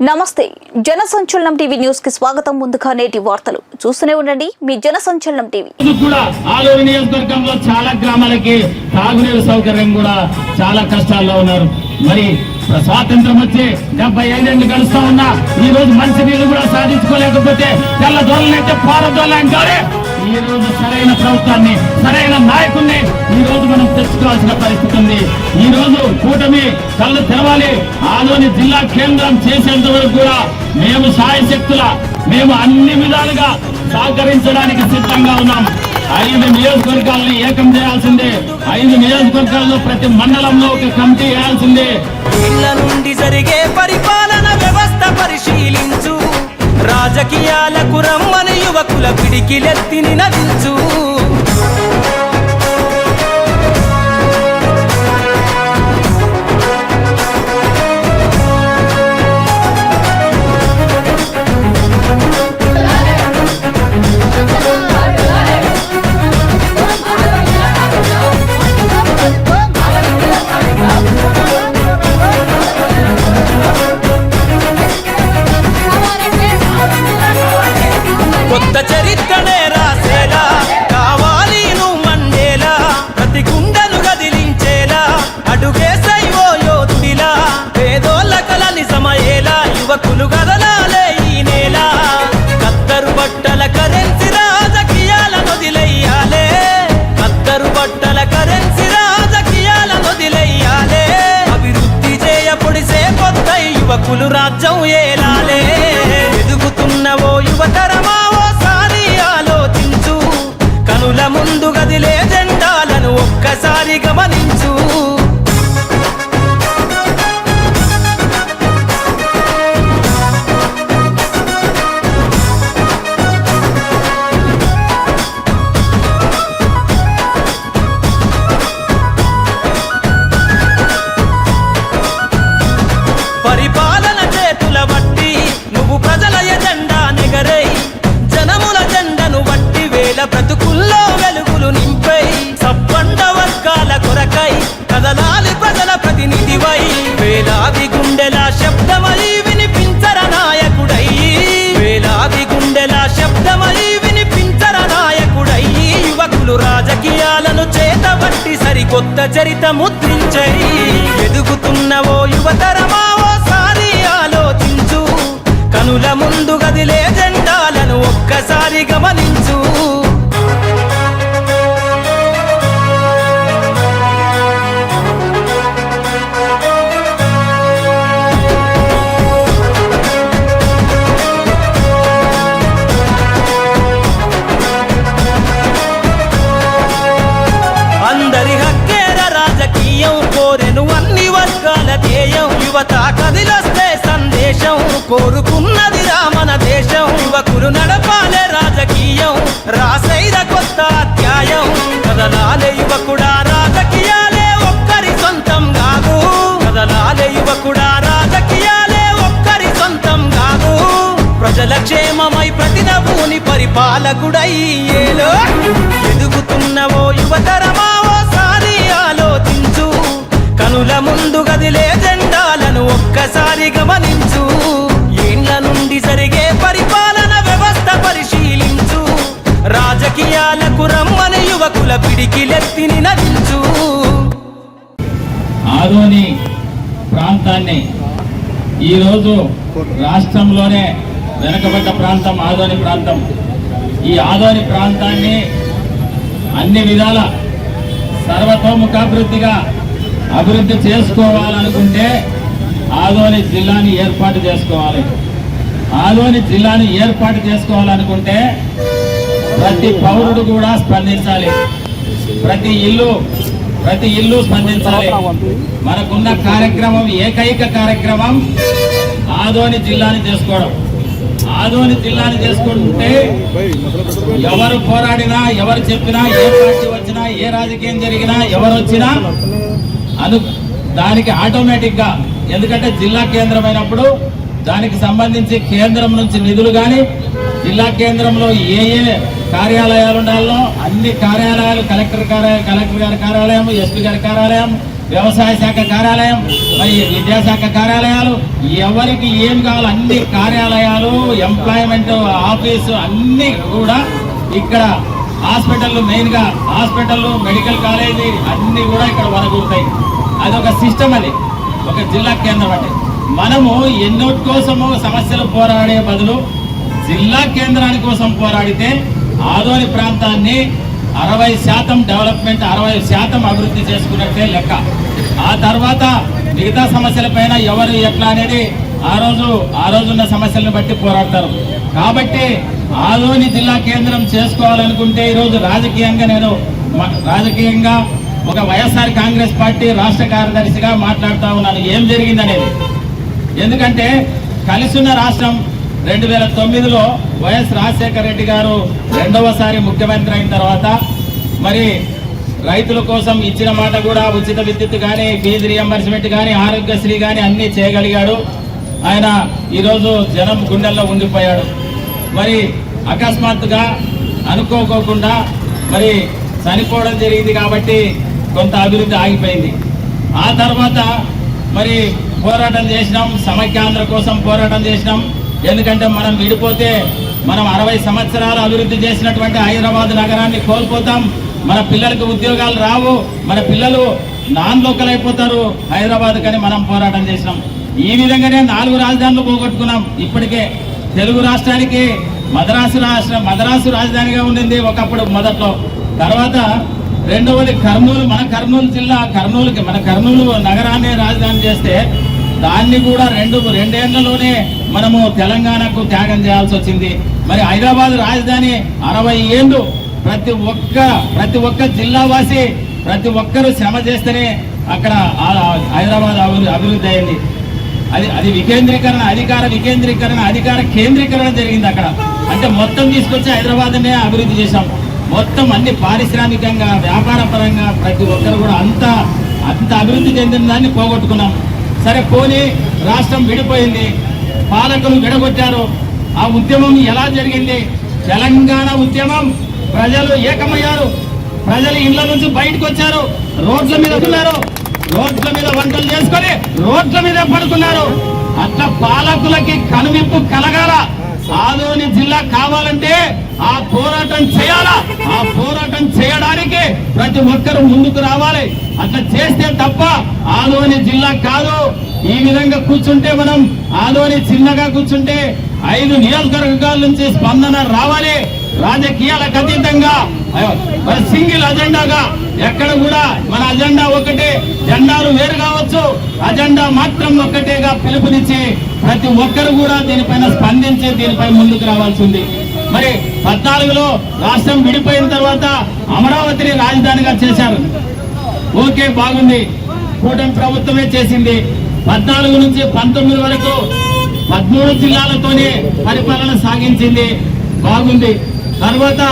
నమస్తే జనసంచలనం టీవీ న్యూస్కి స్వాగతం. ముందుగా నేటి వార్తలు. చూస్తూనే ఉండండి మీ జనసంచలనం టీవీ. కూడా ఆలూరు నియోజకవర్గంలో చాలా గ్రామాలకి తాగునీరు సౌకర్యం కూడా చాలా కష్టాల్లో ఉన్నారు. మరి స్వాతంత్రం వచ్చి డెబ్బై ఐదేళ్ళు గడుస్తా ఉన్నా ఈ రోజు మంచి నీళ్ళు కూడా సాధించుకోలేకపోతే తెల్ల దొరలైతే పారదోళ్ళ అంటారే ఈ రోజు సరైన ప్రభుత్వాన్ని సరైన నాయకుల్ని ఈ రోజు మనం తెచ్చుకోవాల్సిన పరిస్థితి ఉంది. ఈ రోజు కూటమి కళ్ళు తెరవాలి. ఆలోని జిల్లా కేంద్రం చేసేంత వరకు కూడా మేము సాయశక్తుల మేము అన్ని విధాలుగా సహకరించడానికి సిద్ధంగా ఉన్నాం. ఐదు నియోజకవర్గాలను ఏకం చేయాల్సిందే. ఐదు నియోజకవర్గాల్లో ప్రతి మండలంలో ఒక కమిటీ వేయాల్సిందే. ఇళ్ళ నుండి జరిగే పరిపాలన వ్యవస్థ పరిశీలించు. రాజకీయాలకు రమ్మని యువకుల పిడికిలెత్తిని నదించు యువకులు రాజ్యం ఏలాలే. ఎదుగుతున్న ఓ యువతరమా ఓసారి ఆలోచించు. కనుల ముందు గదిలే జెండాలను ఒక్కసారి గమనించు. కొత్త చరిత ముద్రించరి. ఎదుగుతున్న ఓ యువతరమా ఓసారి ఆలోచించు. కనుల ముందు గదిలే జెండాలను ఒక్కసారి గమనించు. కదలాలే యువకుడా రాజకీయాలే ఒక్కరి సొంతం కాదు. కదలాలే యువకుడా రాజకీయాలే ఒక్కరి సొంతం కాదు. ప్రజల క్షేమమై ప్రతినభూని పరిపాలకుడై ఏలో ఎదుగుతున్నవో ఓ యువతరమా ఓసారి ఆలోచించు. కనుల ముందు గదిలే జెండాలను ఒక్కసారి గమనించు. ఏండ్ల నుండి జరిగే పిడికిలెత్తిని నదించు ఆదోని ప్రాంతాన్ని ఈరోజు రాష్ట్రంలోనే వెనకబడ్డ ప్రాంతం ఆదోని ప్రాంతం. ఈ ఆదోని ప్రాంతాన్ని అన్ని విధాల సర్వతోముఖాభివృద్ధిగా అభివృద్ధి చేసుకోవాలనుకుంటే ఆదోని జిల్లాని ఏర్పాటు చేసుకోవాలి. ఆదోని జిల్లాని ఏర్పాటు చేసుకోవాలనుకుంటే ప్రతి పౌరుడు కూడా స్పందించాలి. ప్రతి ఇల్లు ప్రతి ఇల్లు స్పందించాలి. మనకున్న కార్యక్రమం ఏకైక కార్యక్రమం ఆదోని జిల్లాని చేసుకోవడం. ఆదోని జిల్లాని చేసుకుంటే ఎవరు పోరాడినా ఎవరు చెప్పినా ఏ పార్టీ వచ్చినా ఏ రాజకీయం జరిగినా ఎవరు వచ్చినా అను దానికి ఆటోమేటిక్గా ఎందుకంటే జిల్లా కేంద్రమైనప్పుడు దానికి సంబంధించి కేంద్రం నుంచి నిధులు కానీ జిల్లా కేంద్రంలో ఏ ఏ కార్యాలయాలు ఉండాలో అన్ని కార్యాలయాలు కలెక్టర్ కార్యాలయం కలెక్టర్ గారి కార్యాలయం ఎస్పీ గారి కార్యాలయం వ్యవసాయ శాఖ కార్యాలయం మరి విద్యాశాఖ కార్యాలయాలు ఎవరికి ఏం కావాలో అన్ని కార్యాలయాలు ఎంప్లాయ్మెంట్ ఆఫీసు అన్ని కూడా ఇక్కడ హాస్పిటల్ మెయిన్గా హాస్పిటల్ మెడికల్ కాలేజీ అన్నీ కూడా ఇక్కడ వనగూరుతాయి. అదొక సిస్టమ్ అది. ఒక జిల్లా కేంద్రం అంటే. మనము ఎన్నోటి కోసము సమస్యలు పోరాడే బదులు జిల్లా కేంద్రాని కోసం పోరాడితే ఆదోని ప్రాంతాన్ని అరవై శాతం డెవలప్మెంట్ అరవై శాతం అభివృద్ధి చేసుకున్నట్టే లెక్క. ఆ తర్వాత మిగతా సమస్యలపైన ఎవరు ఎట్లా అనేది ఆ రోజు ఆ రోజున్న సమస్యలను బట్టి పోరాడతారు. కాబట్టి ఆదోని జిల్లా కేంద్రం చేసుకోవాలనుకుంటే ఈరోజు రాజకీయంగా నేను రాజకీయంగా ఒక వైఎస్ఆర్ కాంగ్రెస్ పార్టీ రాష్ట్ర కార్యదర్శిగా మాట్లాడుతూ ఉన్నాను. ఏం జరిగిందనేది? ఎందుకంటే కలిసున్న రాష్ట్రం రెండు వేల తొమ్మిదిలో వైఎస్ రాజశేఖర రెడ్డి గారు రెండవసారి ముఖ్యమంత్రి అయిన తర్వాత మరి రైతుల కోసం ఇచ్చిన మాట కూడా ఉచిత విద్యుత్ కానీ ఫీజు రియంబర్స్మెంట్ కానీ ఆరోగ్యశ్రీ కానీ అన్నీ చేయగలిగాడు. ఆయన ఈరోజు జనం గుండెల్లో ఉండిపోయాడు. మరి అకస్మాత్తుగా అనుకోకోకుండా మరి చనిపోవడం జరిగింది కాబట్టి కొంత అభివృద్ధి ఆగిపోయింది. ఆ తర్వాత మరి పోరాటం చేసినాం సమైక్యాంధ్ర కోసం పోరాటం చేసినాం. ఎందుకంటే మనం విడిపోతే మనం అరవై సంవత్సరాలు అభివృద్ధి చేసినటువంటి హైదరాబాద్ నగరాన్ని కోల్పోతాం. మన పిల్లలకు ఉద్యోగాలు రావు. మన పిల్లలు నాన్ లోకల్ అయిపోతారు. హైదరాబాద్ కని మనం పోరాటం చేసినాం. ఈ విధంగానే నాలుగు రాజధానులు పోగొట్టుకున్నాం. ఇప్పటికే తెలుగు రాష్ట్రానికి మద్రాసు రాష్ట్రం మద్రాసు రాజధానిగా ఉండింది ఒకప్పుడు మొదట్లో. తర్వాత రెండవది కర్నూలు. మన కర్నూలు జిల్లా కర్నూలుకి మన కర్నూలు నగరాన్ని రాజధాని చేస్తే దాన్ని కూడా రెండు రెండేళ్ళలోనే మనము తెలంగాణకు త్యాగం చేయాల్సి వచ్చింది. మరి హైదరాబాద్ రాజధాని అరవై ఏళ్ళు ప్రతి ఒక్క ప్రతి ఒక్క జిల్లావాసి ప్రతి ఒక్కరూ శ్రమ చేస్తేనే అక్కడ హైదరాబాద్ అభివృద్ధి అభివృద్ధి అయింది. అది అది వికేంద్రీకరణ అధికార వికేంద్రీకరణ అధికార కేంద్రీకరణ జరిగింది అక్కడ. అంటే మొత్తం తీసుకొచ్చి హైదరాబాద్నే అభివృద్ధి చేశాం. మొత్తం అన్ని పారిశ్రామికంగా వ్యాపార పరంగా ప్రతి ఒక్కరు కూడా అంత అంత అభివృద్ధి చెందిన దాన్ని పోగొట్టుకున్నాం. సరే పోనీ రాష్ట్రం విడిపోయింది. పాలకులు విడగొట్టారు ఆ ఉద్యమం ఎలా జరిగింది? తెలంగాణ ఉద్యమం. ప్రజలు ఏకమయ్యారు. ప్రజలు ఇళ్ళ నుంచి బయటకు వచ్చారు. రోడ్ల మీద ఉన్నారు. రోడ్ల మీద వంటలు చేసుకొని రోడ్ల మీద పడుతున్నారు. అట్లా పాలకులకి కనువిప్పు కలగాల. ఆదోని జిల్లా కావాలంటే ఆ పోరాటం చేయాలా? ఆ ప్రతి ఒక్కరు ముందుకు రావాలి. అట్లా చేస్తే తప్ప ఆదోని జిల్లా కాదు. ఈ విధంగా కూర్చుంటే మనం ఆదోని చిన్నగా కూర్చుంటే ఐదు నియోజకవర్గాల నుంచి స్పందన రావాలి. రాజకీయాలకు అతీతంగా మరి సింగిల్ అజెండాగా ఎక్కడ కూడా మన అజెండా ఒకటే జెండాలు వేరు కావచ్చు. అజెండా మాత్రం ఒక్కటేగా పిలుపునిచ్చి ప్రతి ఒక్కరు కూడా దీనిపైన స్పందించి దీనిపై ముందుకు రావాల్సి ఉంది మరి పద్నాలుగులో రాష్ట్రం విడిపోయిన తర్వాత అమరావతిని రాజధానిగా చేశారు. ఓకే బాగుంది. కూటమి ప్రభుత్వమే చేసింది. పద్నాలుగు నుంచి పంతొమ్మిది వరకు పదమూడు జిల్లాలతోనే పరిపాలన సాగించింది. బాగుంది. తర్వాత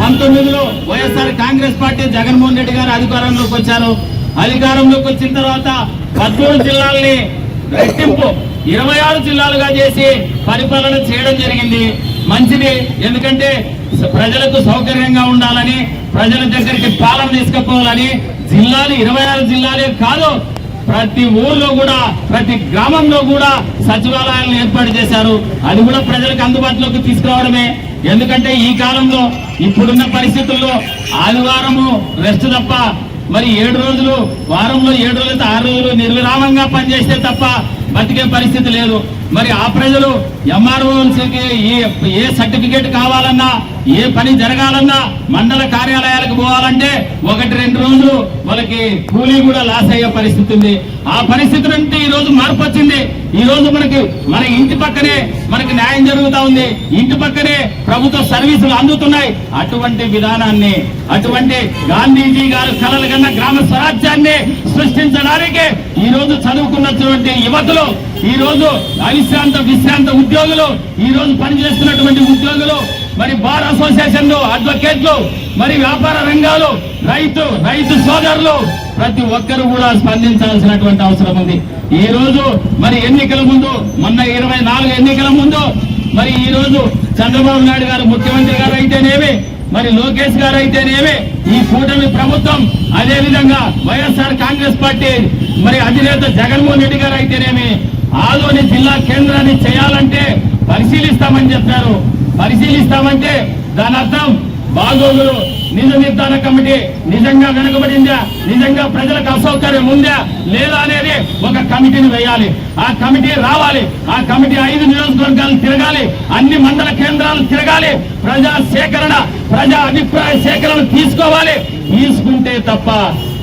పంతొమ్మిదిలో వైఎస్ఆర్ కాంగ్రెస్ పార్టీ జగన్మోహన్ రెడ్డి గారు అధికారంలోకి వచ్చారు. అధికారంలోకి వచ్చిన తర్వాత పదమూడు జిల్లాల్ని రెట్టింపు ఇరవై ఆరు జిల్లాలుగా చేసి పరిపాలన చేయడం జరిగింది. మంచిది. ఎందుకంటే ప్రజలకు సౌకర్యంగా ఉండాలని ప్రజల దగ్గరికి పాలన తీసుకుపోవాలని జిల్లాలు ఇరవై ఆరు జిల్లాలే కాదు ప్రతి ఊర్లో కూడా ప్రతి గ్రామంలో కూడా సచివాలయాలను ఏర్పాటు చేశారు. అది కూడా ప్రజలకు అందుబాటులోకి తీసుకురావడమే. ఎందుకంటే ఈ కాలంలో ఇప్పుడున్న పరిస్థితుల్లో ఆదివారము రెస్ట్ తప్ప మరి ఏడు రోజులు వారంలో ఏడు రోజులు ఆరు రోజులు నిర్విరామంగా పనిచేస్తే తప్ప బతికే పరిస్థితి లేదు. మరి ఆ ప్రజలు ఎంఆర్ఓకి ఏ ఏ సర్టిఫికేట్ కావాలన్నా ఏ పని జరగాలన్నా మండల కార్యాలయాలకు పోవాలంటే ఒకటి రెండు రోజులు వాళ్ళకి కూలీ కూడా లాస్ అయ్యే పరిస్థితి ఉంది. ఆ పరిస్థితి నుండి ఈ రోజు మార్పు వచ్చింది. ఈ రోజు మనకి మన ఇంటి పక్కనే మనకి న్యాయం జరుగుతూ ఉంది. ఇంటి పక్కనే ప్రభుత్వ సర్వీసులు అందుతున్నాయి. అటువంటి విధానాన్ని అటువంటి గాంధీజీ గారు కలలు కన్నా గ్రామ స్వరాజ్యాన్ని సృష్టించడానికి ఈ రోజు చదువుకున్నటువంటి యువకులు ఈ రోజు అవిశ్రాంత విశ్రాంత ఉద్యోగులు ఈ రోజు పనిచేస్తున్నటువంటి ఉద్యోగులు మరి బార్ అసోసియేషన్లు అడ్వకేట్లు మరి వ్యాపార రంగాలు రైతు రైతు సోదరులు ప్రతి ఒక్కరు కూడా స్పందించాల్సినటువంటి అవసరం ఉంది. ఈ రోజు మరి ఎన్నికల ముందు మొన్న ఇరవై నాలుగు ఎన్నికల ముందు మరి ఈ రోజు చంద్రబాబు నాయుడు గారు ముఖ్యమంత్రి గారు అయితేనేమి మరి లోకేష్ గారు అయితేనేమి ఈ కూటమి ప్రభుత్వం అదేవిధంగా వైఎస్ఆర్ కాంగ్రెస్ పార్టీ మరి అధినేత జగన్మోహన్ రెడ్డి గారు అయితేనేమి ఆదోని జిల్లా కేంద్రాన్ని చేయాలంటే పరిశీలిస్తామని చెప్పారు. పరిశీలిస్తామంటే దాని అర్థం బాగోగులు నిజ నిర్ధారణ కమిటీ నిజంగా వెనుకబడిందా? నిజంగా ప్రజలకు అసౌకర్యం ఉందా? లేదా అనేది ఒక కమిటీని వేయాలి. ఆ కమిటీ రావాలి. ఆ కమిటీ ఐదు నియోజకవర్గాలు తిరగాలి. అన్ని మండల కేంద్రాలు తిరగాలి. ప్రజా సేకరణ ప్రజా అభిప్రాయ సేకరణ తీసుకోవాలి. తీసుకుంటే తప్ప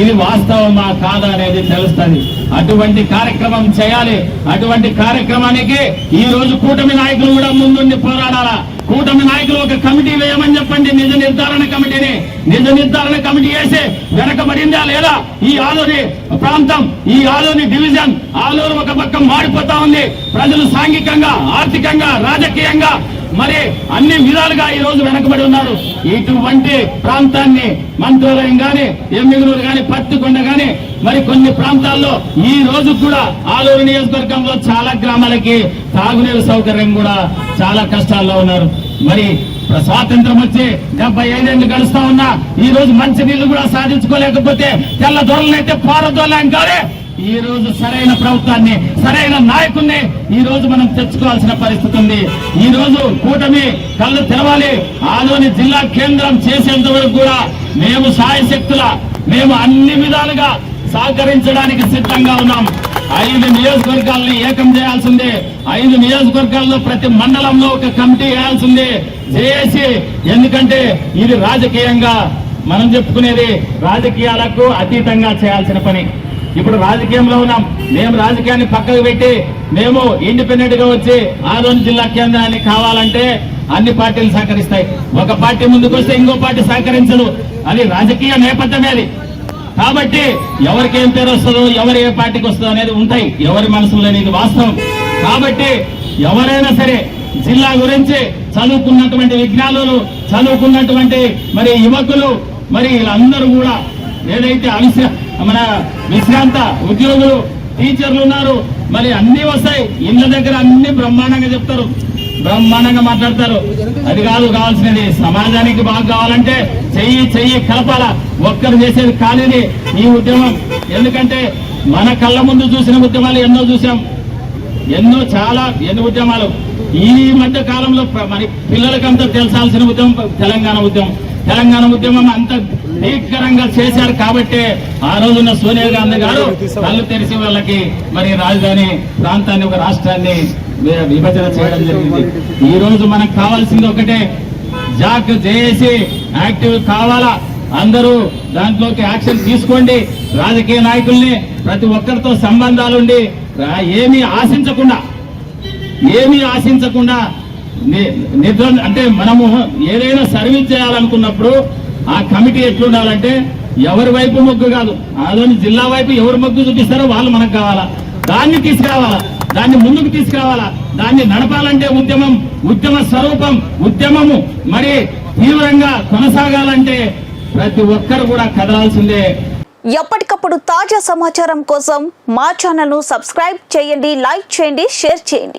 ఇది వాస్తవమా కాదా అనేది తెలుస్తుంది. అటువంటి కార్యక్రమం చేయాలి. అటువంటి కార్యక్రమానికి ఈ రోజు కూటమి నాయకులు కూడా ముందుండి పోరాడాలా? కూటమి నాయకులు ఒక కమిటీ వేయమని చెప్పండి. నిజ నిర్ధారణ కమిటీని. నిజ నిర్ధారణ కమిటీ వేసి వెనకబడిందా లేదా? ఈ ఆలోని ప్రాంతం ఈ ఆలోని డివిజన్ ఆలూరు ఒక పక్క మాడిపోతా ఉంది. ప్రజలు సాంఘికంగా ఆర్థికంగా రాజకీయంగా మరి అన్ని విధాలుగా ఈ రోజు వెనకబడి ఉన్నారు. ఇటువంటి ప్రాంతాన్ని మంత్రాలయం గాని ఎమ్మిగనూరు గాని పత్తికొండ గాని మరి కొన్ని ప్రాంతాల్లో ఈ రోజు కూడా ఆలూరు నియోజకవర్గంలో చాలా గ్రామాలకి తాగునీరు సౌకర్యం కూడా చాలా కష్టాల్లో ఉన్నారు. మరి స్వాతంత్రం వచ్చి డెబ్బై ఐదేళ్ళు గడుస్తా ఉన్నా ఈ రోజు మంచి నీళ్ళు కూడా సాధించుకోలేకపోతే తెల్ల దొరలనైతే పారదోలాం కానీ ఈ రోజు సరైన ప్రభుత్వాన్ని సరైన నాయకుడిని ఈ రోజు మనం తెచ్చుకోవాల్సిన పరిస్థితి ఉంది. ఈ రోజు కూటమి కళ్ళు తెరవాలి. ఆలోని జిల్లా కేంద్రం చేసేంత వరకు కూడా మేము సాయశక్తుల మేము అన్ని విధాలుగా సహకరించడానికి సిద్ధంగా ఉన్నాం. ఐదు నియోజకవర్గాల్ని ఏకం చేయాల్సిందే. ఐదు నియోజకవర్గాల్లో ప్రతి మండలంలో ఒక కమిటీ వేయాల్సిందే. చేసి ఎందుకంటే ఇది రాజకీయంగా మనం చెప్పుకునేది రాజకీయాలకు అతీతంగా చేయాల్సిన పని. ఇప్పుడు రాజకీయంలో ఉన్నాం. మేము రాజకీయాన్ని పక్కకు పెట్టి మేము ఇండిపెండెంట్గా వచ్చి ఆదోని జిల్లా కేంద్రాన్ని కావాలంటే అన్ని పార్టీలు సహకరిస్తాయి. ఒక పార్టీ ముందుకొస్తే ఇంకో పార్టీ సహకరించదు. అది రాజకీయ నేపథ్యమే అది. కాబట్టి ఎవరికి ఏం పేరు వస్తుందో ఎవరు ఏ పార్టీకి వస్తుందో అనేది ఉంటాయి. ఎవరి మనసులో ఇది వాస్తవం. కాబట్టి ఎవరైనా సరే జిల్లా గురించి చదువుకున్నటువంటి విజ్ఞానులు చదువుకున్నటువంటి మరి యువకులు మరి వీళ్ళందరూ కూడా ఏదైతే అనుసరి మన విశ్రాంత ఉద్యోగులు టీచర్లు ఉన్నారు. మరి అన్ని వస్తాయి. ఇళ్ళ దగ్గర అన్ని బ్రహ్మాండంగా చెప్తారు. బ్రహ్మాండంగా మాట్లాడతారు. అది కాదు కావాల్సినది సమాజానికి బాగా కావాలంటే చెయ్యి చెయ్యి కలపాల. ఒక్కరు చేసేది కానిది ఈ ఉద్యమం. ఎందుకంటే మన కళ్ళ ముందు చూసిన ఉద్యమాలు ఎన్నో చూసాం ఎన్నో చాలా ఎన్ని ఉద్యమాలు. ఈ మధ్య కాలంలో మరి పిల్లలకంతా తెలిసాల్సిన ఉద్యమం తెలంగాణ ఉద్యమం. తెలంగాణ ఉద్యమం అంత భీకరంగా చేశారు కాబట్టి ఆ రోజున సోనియా గాంధీ గారు కళ్ళు తెరిచి వాళ్ళకి మరి రాజధాని ప్రాంతాన్ని ఒక రాష్ట్రాన్ని విభజన చేయడం జరిగింది. ఈ రోజు మనకు కావాల్సింది ఒకటే జాక్ జేఏసీ యాక్టివ్ కావాలా? అందరూ దాంట్లోకి యాక్షన్ తీసుకోండి. రాజకీయ నాయకుల్ని ప్రతి ఒక్కరితో సంబంధాలుండి ఏమీ ఆశించకుండా ఏమీ ఆశించకుండా నిద్ర అంటే మనము ఏదైనా సర్వీస్ చేయాలనుకున్నప్పుడు ఆ కమిటీ ఎట్లుండాలంటే ఎవరి వైపు మొగ్గు కాదు. ఆదోని జిల్లా వైపు ఎవరు మొగ్గు చూపిస్తారో వాళ్ళు మనకు కావాలా. దాన్ని తీసుకురావాలా. దాన్ని ముందుకు తీసుకురావాలా. దాన్ని నడపాలంటే ఉద్యమం ఉద్యమ స్వరూపం ఉద్యమము మరి తీవ్రంగా కొనసాగాలంటే ప్రతి ఒక్కరు కూడా కదలాల్సిందే. ఎప్పటికప్పుడు తాజా సమాచారం కోసం మా ఛానల్ను సబ్స్క్రైబ్ చేయండి లైక్ చేయండి షేర్ చేయండి.